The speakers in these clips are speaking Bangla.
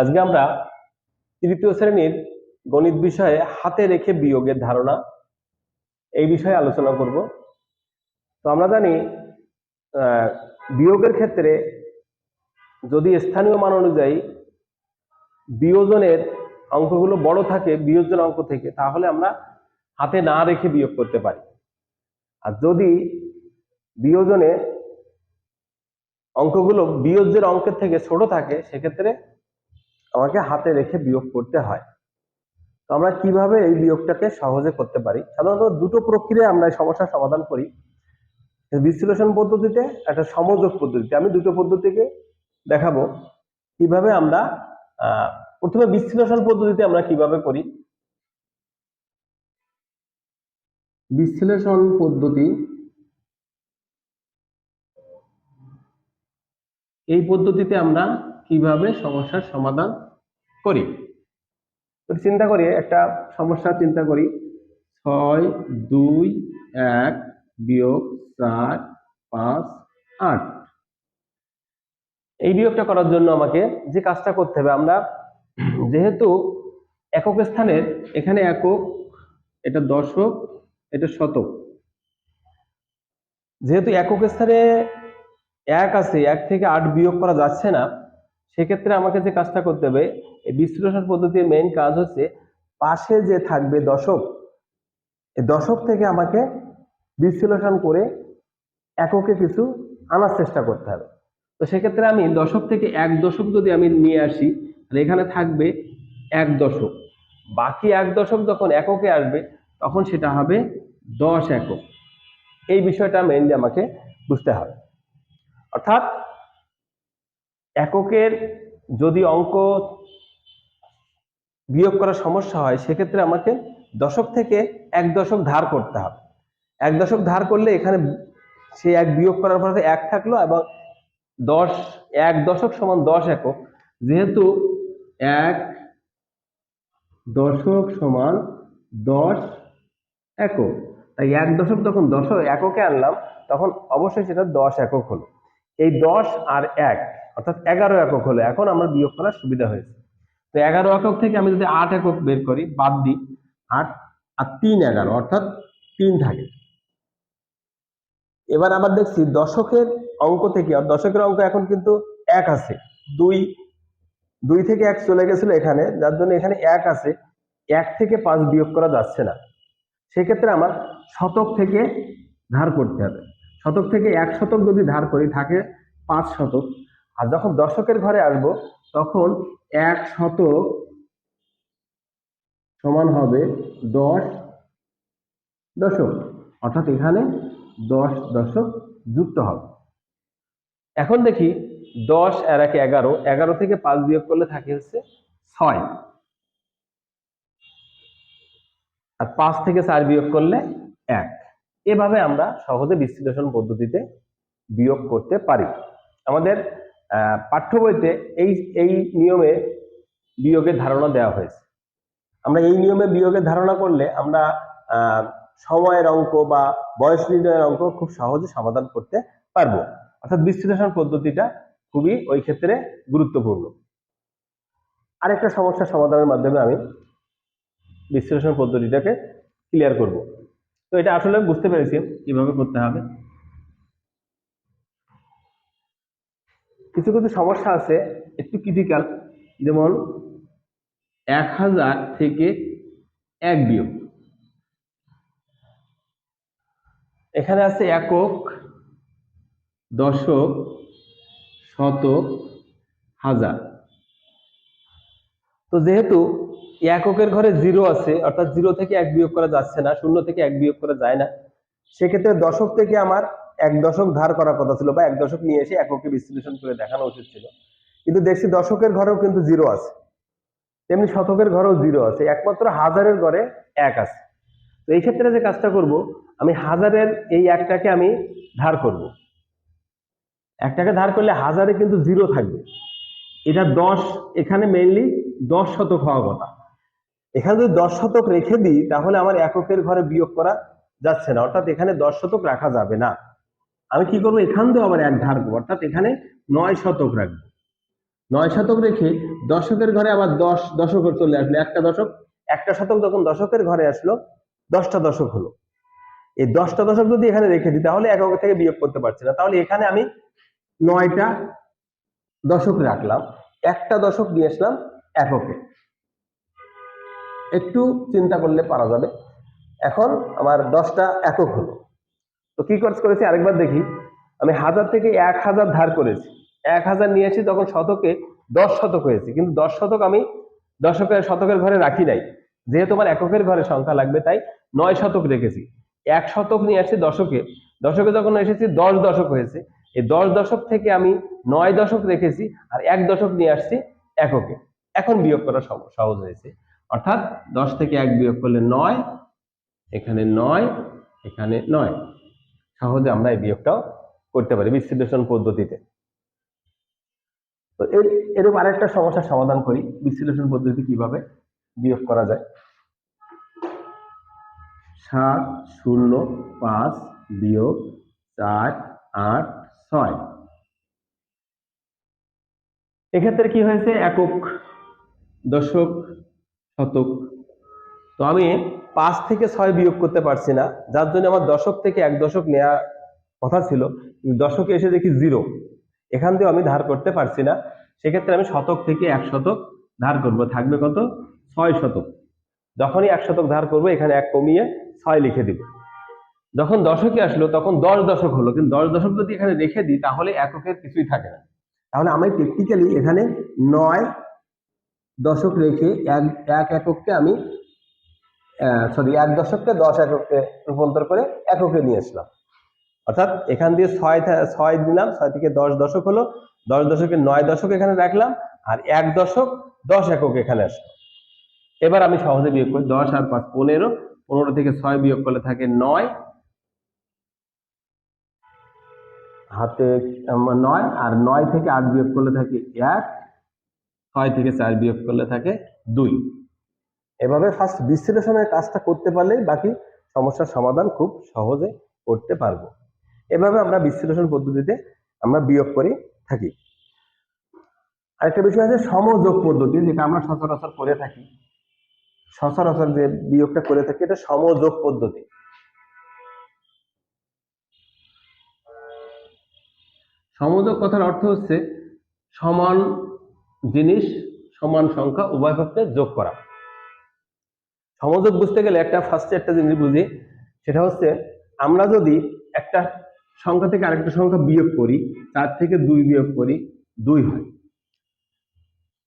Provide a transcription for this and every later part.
আজকে আমরা তৃতীয় শ্রেণির গণিত বিষয়ে হাতে রেখে বিয়োগের ধারণা এই বিষয়ে আলোচনা করব। তো আমরা জানি বিয়োগের ক্ষেত্রে যদি স্থানীয় মান অনুযায়ী বিয়োজনের অঙ্কগুলো বড় থাকে বিয়োজন অঙ্ক থেকে, তাহলে আমরা হাতে না রেখে বিয়োগ করতে পারি। আর যদি বিয়োজনে অঙ্কগুলো বিয়োজ্যের অঙ্কের থেকে ছোট থাকে, সেক্ষেত্রে আমাকে হাতে রেখে বিয়োগ করতে হয়। তো আমরা কীভাবে এই বিয়োগটাকে সহজে করতে পারি? সাধারণত দুটো প্রক্রিয়ায় আমরা সমস্যার সমাধান করি। বিশ্লেষণ পদ্ধতিতে, একটা সমযোগ পদ্ধতিতে। আমি দুটো পদ্ধতিকে দেখাবো। কীভাবে আমরা প্রথমে বিশ্লেষণ পদ্ধতিতে আমরা কীভাবে করি? বিশ্লেষণ পদ্ধতি। এই পদ্ধতিতে আমরা কীভাবে সমস্যার সমাধান করি। চিন্তা করি, একটা সমস্যা চিন্তা করি। ছয়, দুই, এক, বিয়োগ চার, পাঁচ, আট। এই বিয়োগটা করার জন্য আমাকে যে কাজটা করতে হবে, আমরা যেহেতু একক স্থানের, এখানে একক, এটা দশক, এটা শতক। যেহেতু একক স্থানে এক আছে, এক থেকে আট বিয়োগ করা যাচ্ছে না সেক্ষেত্রে আমাকে যে কাজটা করতে হবে, এই বিশ্লেষণ পদ্ধতির মেইন কাজ হচ্ছে পাশে যে থাকবে দশক, এই দশক থেকে আমাকে বিশ্লেষণ করে এককে কিছু আনার চেষ্টা করতে হবে। তো সেক্ষেত্রে আমি দশক থেকে এক দশক যদি আমি নিয়ে আসি, তাহলে এখানে থাকবে এক দশক। বাকি এক দশক যখন এককে আসবে, তখন সেটা হবে দশ একক। এই বিষয়টা মেইনলি আমাকে বুঝতে হবে। অর্থাৎ এককের যদি অঙ্ক বিয়োগ করার সমস্যা হয়, সেক্ষেত্রে আমাকে দশক থেকে এক দশক ধার করতে হবে। এক দশক ধার করলে এখানে সে এক বিয়োগ করার পরে এক থাকল এবং দশ, এক দশক সমান দশ একক। যেহেতু এক দশক সমান দশ একক। তাই এক দশক যখন দশ এককে আনলাম, তখন অবশ্যই সেটা দশ একক হলো। এই দশ আর এক অর্থাৎ এগারো একক হলো। এখন আমার বিয়োগ করার সুবিধা হয়েছে। তো এগারো একক থেকে আমি যদি আট একক বের করি, বাদ দিই, আট আর তিন এগারো, অর্থাৎ তিন থাকে। এবার আবার দেখছি দশকের অঙ্ক থেকে দশকের অঙ্ক এখন কিন্তু এক আছে। দুই দুই থেকে এক চলে গেছিল এখানে, যার জন্য এখানে এক আছে। এক থেকে পাঁচ বিয়োগ করা যাচ্ছে না। সেক্ষেত্রে আমার শতক থেকে ধার করতে হবে। শতক থেকে এক শতক যদি ধার করি, থাকে পাঁচ শতক। আর যখন দর্শকের ঘরে আসব, তখন এক শতক সমান হবে দশ দশক। অর্থাৎ এখানে দশ দশক যুক্ত হবে। এখন দেখি দশ আর একে এগারো এগারো থেকে পাঁচ বিয়োগ করলে থাকে হচ্ছে ছয়। আর পাঁচ থেকে চার বিয়োগ করলে এক। এভাবে আমরা সহজে বিশ্লেষণ পদ্ধতিতে বিয়োগ করতে পারি। আমাদের পাঠ্য বইতে এই এই নিয়মে বিয়োগের ধারণা দেওয়া হয়েছে। আমরা এই নিয়মে বিয়োগের ধারণা করলে আমরা সময়ের অঙ্ক বা বয়স নির্ণয়ের অঙ্ক খুব সহজে সমাধান করতে পারব। অর্থাৎ বিশ্লেষণ পদ্ধতিটা খুবই ওই ক্ষেত্রে গুরুত্বপূর্ণ। আরেকটা সমস্যার সমাধানের মাধ্যমে আমি বিশ্লেষণ পদ্ধতিটাকে ক্লিয়ার করব। তো এটা আসলে বুঝতে পেরেছি, কীভাবে করতে হবে। কিছু কিছু সমস্যা আছে, একটু ক্রিটিক্যাল যেমন এক হাজার থেকে এক বিয়োগ। এখানে আছে একক, দশক, শতক, হাজার। তো যেহেতু এককের ঘরে জিরো আছে, অর্থাৎ জিরো থেকে এক বিয়োগ করা যাচ্ছে না, শূন্য থেকে এক বিয়োগ করা যায় না, সেক্ষেত্রে দশক থেকে আমার এক দশক ধার করার কথা ছিল বা এক দশক নিয়ে এসে এককে বিশ্লেষণ করে দেখানো উচিত ছিল। কিন্তু দেখছি দশকের ঘরেও কিন্তু জিরো আছে। তেমনি শতকের ঘরেও জিরো আছে। একমাত্র হাজারের ঘরে এক আছে। তো এই ক্ষেত্রে যে কাজটা করব, আমি হাজারের এই একটাকে আমি ধার করব। একটাকে ধার করলে হাজারে কিন্তু জিরো থাকবে। এটা দশ, এখানে মেইনলি দশ শতক হওয়া কথা। এখানে যদি দশ শতক রেখে দিই, তাহলে আমার এককের ঘরে বিয়োগ করা যাচ্ছে না। অর্থাৎ এখানে দশ শতক রাখা যাবে না। আমি কি করব? এখান থেকে আবার এক ধার করব। অর্থাৎ এখানে নয় শতক রাখব। নয় শতক রেখে দশকের ঘরে আবার দশ দশকের চলে আসলো। একটা দশক, একটা শতক যখন দশকের ঘরে আসলো, দশটা দশক হলো। এই দশটা দশক যদি এখানে রেখে দিই, তাহলে একক থেকে বিয়োগ করতে পারছি না। তাহলে এখানে আমি নয়টা দশক রাখলাম, একটা দশক নিয়ে আসলাম এককে। একটু চিন্তা করলে পারা যাবে। এখন আমার দশটা একক হলো। তো কি খরচ করেছি? আরেকবার দেখি। আমি হাজার থেকে এক হাজার ধার করেছি। এক হাজার নিয়েছি তখন শতকে দশ শতক হয়েছে। কিন্তু দশ শতক আমি দশকের, শতকের ঘরে রাখি নাই। যেহেতু আমার এককের ঘরে সংখ্যা লাগবে, তাই নয় শতক রেখেছি। এক শতক নিয়ে আসছি দশকে দশকে যখন এসেছি, দশ দশক হয়েছে। এই দশ দশক থেকে আমি নয় দশক রেখেছি আর এক দশক নিয়ে আসছি এককে। এখন বিয়োগ করা সহ- সহজ হয়েছে। অর্থাৎ দশ থেকে এক বিয়োগ করলে নয়, এখানে নয় এখানে নয়। সহজে আমরা এই বিয়োগটাও করতে পারি বিশ্লেষণ পদ্ধতিতে। তো এর এরকম আরেকটা সমস্যার সমাধান করি, বিশ্লেষণ পদ্ধতি কীভাবে বিয়োগ করা যায়। সাত, শূন্য, পাঁচ, বিয়োগ, চার, আট, ছয়। এক্ষেত্রে কি হয়েছে? একক, দশক, শতক তো আমি পাঁচ থেকে ছয় বিয়োগ করতে পারছি না, যার জন্য আমার দশক থেকে এক দশক নেওয়া কথা ছিল, দশকে এসে দেখি জিরো। এখান থেকে আমি ধার করতে পারছি না, সেক্ষেত্রে আমি শতক থেকে এক শতক ধার করব। থাকবে কত? ছয় শতক। যখনই এক শতক ধার করব, এখানে এক কমিয়ে ছয় লিখে দিব। যখন দশকে আসলো, তখন দশ দশক হলো। কিন্তু দশ দশক যদি এখানে রেখে দিই, তাহলে এককের কিছুই থাকে না। তাহলে আমি টেকনিক্যালি এখানে নয় দশক রেখে এক এক একককে আমি সরি এক দশককে দশ এককে রূপান্তর করে এককে নিয়ে আসলাম অর্থাৎ এখান দিয়ে ছয় ছয় দিলাম, ছয় থেকে দশ দশক হলো, দশ দশকে নয় দশক এখানে রাখলাম, আর এক দশক দশ একক এখানে আসলো। এবার আমি সহজে বিয়োগ করি, দশ আর পাঁচ পনেরো পনেরো থেকে ছয় বিয়োগ করলে থাকে নয়। হাতে নয় আর নয় থেকে আট বিয়োগ করলে থাকে এক, ছয় থেকে চার বিয়োগ করলে থাকে দুই। এভাবে ফার্স্ট বিশ্লেষণের কাজটা করতে পারলেই বাকি সমস্যার সমাধান খুব সহজে করতে পারব। এভাবে আমরা বিশ্লেষণ পদ্ধতিতে আমরা বিয়োগ করে থাকি। আরেকটা বিষয় আছে সমযোগ পদ্ধতি, যেটা আমরা সচরাচর করে থাকি। সচরাচর যে বিয়োগটা করে থাকি, এটা সমযোগ পদ্ধতি। সমযোগ কথার অর্থ হচ্ছে সমান জিনিস, সমান সংখ্যা উভয় পক্ষে যোগ করা। সমযোগ বুঝতে গেলে একটা ফার্স্টে একটা জিনিস বুঝি, সেটা হচ্ছে আমরা যদি একটা সংখ্যা থেকে আরেকটা সংখ্যা বিয়োগ করি, চার থেকে দুই বিয়োগ করি, দুই হয়।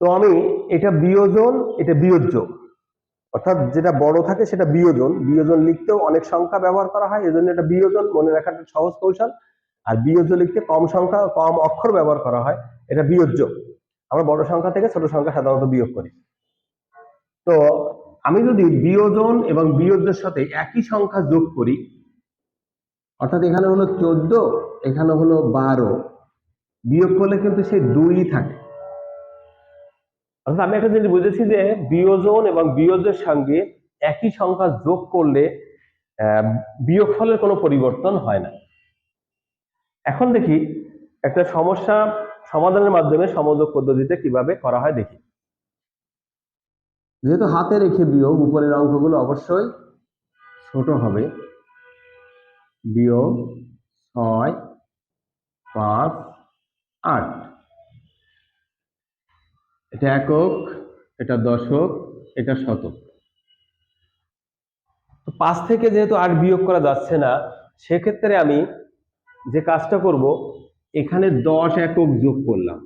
তো আমি এটা বিয়োজন, এটা বিয়োজ্য অর্থাৎ যেটা বড় থাকে সেটা বিয়োজন। বিয়োজন লিখতেও অনেক সংখ্যা ব্যবহার করা হয়, এজন্য এটা বিয়োজন, মনে রাখার একটা সহজ কৌশল। আর বিয়োজ্য লিখতে কম সংখ্যা, কম অক্ষর ব্যবহার করা হয়, এটা বিয়োজ্য আমরা বড় সংখ্যা থেকে ছোট সংখ্যা সাধারণত বিয়োগ করি। তো আমি যদি বিয়োজন এবং বিয়োজ্যের সাথে একই সংখ্যা যোগ করি, অর্থাৎ এখানে হলো চোদ্দ, এখানে হলো বারো, বিয়োগ করলে কিন্তু সেই দুই থাকে। অর্থাৎ আমি একটা জিনিস বুঝেছি যে বিয়োজন এবং বিয়োজের সঙ্গে একই সংখ্যা যোগ করলে বিয়োগফলের কোনো পরিবর্তন হয় না। এখন দেখি একটা সমস্যা সমাধানের মাধ্যমে সমযোগ পদ্ধতিতে কীভাবে করা হয় দেখি। যেহেতু হাতে রেখে বিয়োগ, উপরের অঙ্কগুলো অবশ্যই ছোট হবে। বিয়োগ ছয় পাঁচ আট। এটা একক, এটা দশক, এটা শতক। তো পাঁচ থেকে যেহেতু আট বিয়োগ করা যাচ্ছে না, সেক্ষেত্রে আমি যে কাজটা করব, এখানে দশ একক যোগ করলাম।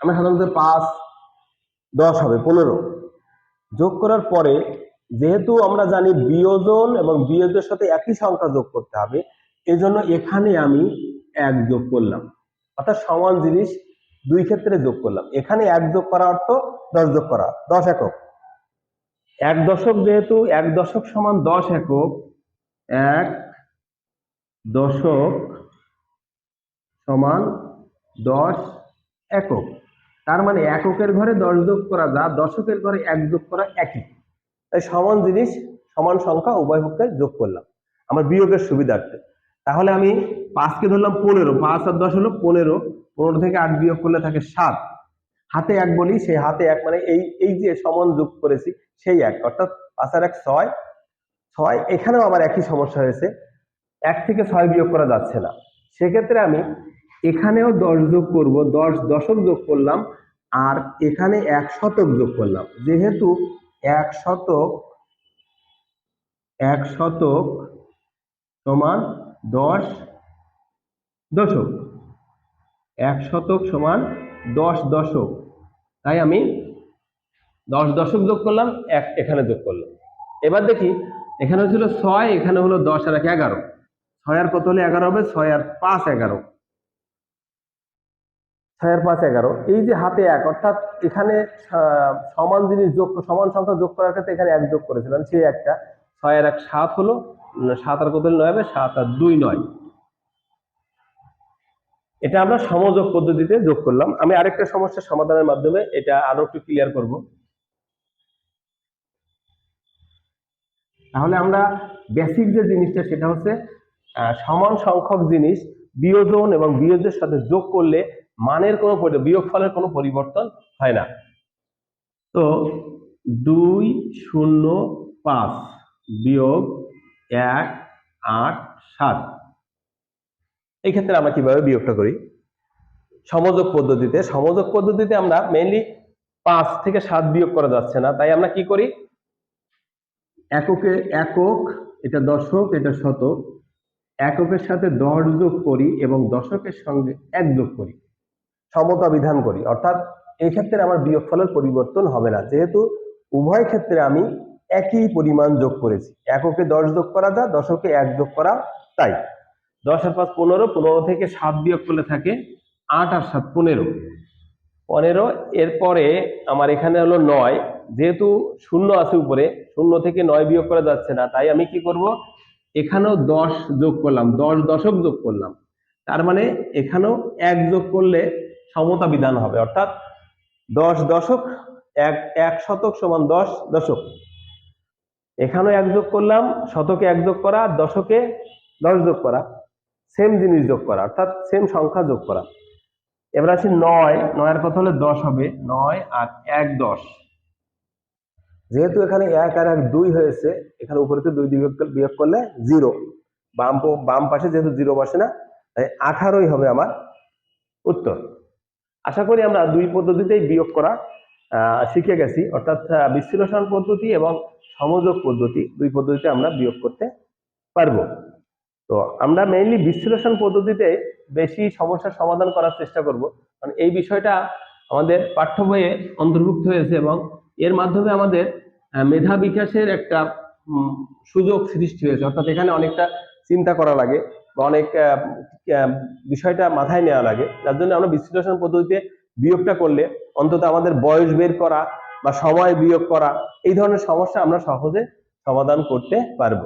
আমরা সাধারণত পাঁচ, দশ হবে, পনেরো। যোগ করার পরে যেহেতু আমরা জানি বিয়োজন এবং বিয়োগের সাথে একই সংখ্যা যোগ করতে হবে, এজন্য এখানে আমি এক যোগ করলাম। অর্থাৎ সমান জিনিস দুই ক্ষেত্রে যোগ করলাম। এখানে এক যোগ করা অর্থ দশ যোগ করা, দশ একক। এক দশক যেহেতু এক দশক সমান দশ একক, এক দশক সমান দশ একক। তার মানে এককের ঘরে দশ যোগ করা যা দশকের ঘরে এক যোগ করা একই। তাই সমান জিনিস, সমান সংখ্যা উভয় পক্ষে যোগ করলাম। আমার বিয়োগের সুবিধার্থে। তাহলে আমি পাঁচকে ধরলাম পনেরো, পাঁচ আর দশ হলো পনেরো পনেরো থেকে আট বিয়োগ করলে থাকে সাত। হাতে এক বলি, সেই হাতে এক মানে এই এই যে সমান যোগ করেছি, সেই এক, অর্থাৎ পাঁচ আর এক ছয় ছয়, এখানেও আমার একই সমস্যা হয়েছে। এক থেকে ছয় বিয়োগ করা যাচ্ছে না। সেক্ষেত্রে আমি এখানেও দশ যোগ করব, দশ দশক যোগ করলাম, আর এখানে এক শতক যোগ করলাম। যেহেতু এক শতক এক শতক সমান দশ দশক, এক শতক সমান দশ দশক, তাই আমি দশ দশক যোগ করলাম, এক এখানে যোগ করলাম। এবার দেখি, এখানে ছিল ছয়, এখানে হলো দশ আর এক এগারো। ছয় আর কত হলে এগারো হবে? ছয় আর পাঁচ এগারো। ছয় আর পাঁচ এগারো। এই যে হাতে এক, অর্থাৎ এখানে সমান জিনিস যোগ, সমান সংখ্যা যোগ করার ক্ষেত্রে এখানে এক যোগ করেছিলাম সে একটা। ছয় আর এক সাত হলো সাত আর কত নয় হবে, সাত আর দুই নয়। এটা আমরা সমযোগ পদ্ধতিতে যোগ করলাম। আমি আরেকটা সমস্যার সমাধানের মাধ্যমে এটা আরও একটু ক্লিয়ার করব। তাহলে আমরা বেসিক যে জিনিসটা, সেটা হচ্ছে সমান সংখ্যক জিনিস বিয়োজন এবং বিয়োজের সাথে যোগ করলে মানের কোনো পরি- বিয়োগ ফলের কোনো পরিবর্তন হয় না। তো দুই শূন্য পাঁচ বিয়োগ এক আট সাত। এই ক্ষেত্রে আমরা কীভাবে বিয়োগটা করি? সমযোগ পদ্ধতিতে। সমযোগ পদ্ধতিতে আমরা মেইনলি পাঁচ থেকে সাত বিয়োগ করা যাচ্ছে না। তাই আমরা কি করি? এককে একক, এটা দশক, এটা শতক। এককের সাথে দশ যোগ করি এবং দশকের সঙ্গে এক যোগ করি। সমতা বিধান করি। অর্থাৎ এই ক্ষেত্রে আমার বিয়োগফলের পরিবর্তন হবে না। যেহেতু উভয় ক্ষেত্রে আমি একই পরিমাণ যোগ করেছি। এককে দশ যোগ করা যায় দশকে এক যোগ করা তাই। দশ আর পাঁচ পনেরো পনেরো থেকে সাত বিয়োগ করলে থাকে আট আর সাত পনেরো। পনেরো, এরপরে আমার এখানে হলো নয়। যেহেতু শূন্য আছে উপরে, শূন্য থেকে নয় বিয়োগ করা যাচ্ছে না, তাই আমি কি করব? এখানেও দশ যোগ করলাম, দশ দশক যোগ করলাম। তার মানে এখানেও এক যোগ করলে সমতা বিধান হবে। অর্থাৎ দশ দশক, এক এক শতক সমান দশ দশক। এখানেও এক যোগ করলাম, শতকে এক যোগ করা, দশকে দশ যোগ করা। সেম জিনিস যোগ করা, অর্থাৎ সেম সংখ্যা যোগ করা। এবার আসি নয়। নয়ের কথা হলে দশ হবে। নয় আর এক দশ। যেহেতু এখানে এক আর এক দুই হয়েছে, এখানে উপরেতে দুই বিয়োগ বিয়োগ করলে জিরো বাম বাম পাশে যেহেতু জিরো বসে না, তাই আঠারোই হবে আমার উত্তর। আশা করি আমরা দুই পদ্ধতিতেই বিয়োগ করা শিখে গেছি। অর্থাৎ বিশ্লেষণ পদ্ধতি এবং সমযোগ পদ্ধতি দুই পদ্ধতিতে আমরা বিয়োগ করতে পারব। তো আমরা মেইনলি বিশ্লেষণ পদ্ধতিতে বেশি সমস্যার সমাধান করার চেষ্টা করব। কারণ এই বিষয়টা আমাদের পাঠ্য বইয়ে অন্তর্ভুক্ত হয়েছে এবং এর মাধ্যমে আমাদের মেধা বিকাশের একটা সুযোগ সৃষ্টি হয়েছে। অর্থাৎ এখানে অনেকটা চিন্তা করা লাগে। বা অনেক বিষয়টা মাথায় নেওয়া লাগে। যার জন্য আমরা বিশ্লেষণ পদ্ধতিতে বিয়োগটা করলে অন্তত আমাদের বয়স বের করা বা সময় বিয়োগ করা, এই ধরনের সমস্যা আমরা সহজে সমাধান করতে পারব।